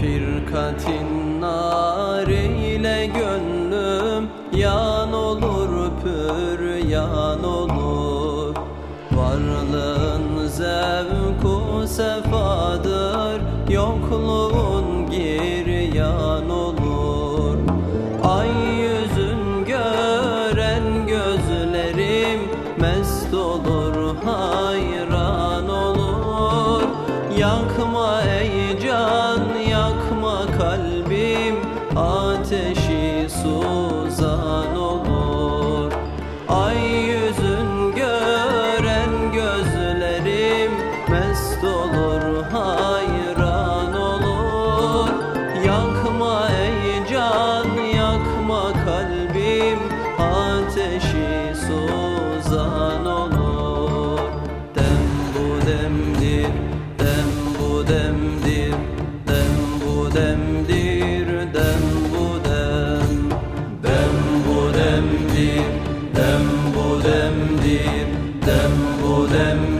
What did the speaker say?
Firkatin nar ile gönlüm Yan olur pür yan olur. Varlığın zevku sefadır Yokluğun gir yan olur. Ay yüzün gören gözlerim Mest olur hayran olur. Yakma Ateşi suzan olur. Ay yüzün gören gözlerim Mest olur hayran olur. Yakma ey can yakma kalbim. Ateşi suzan Dem bu demdir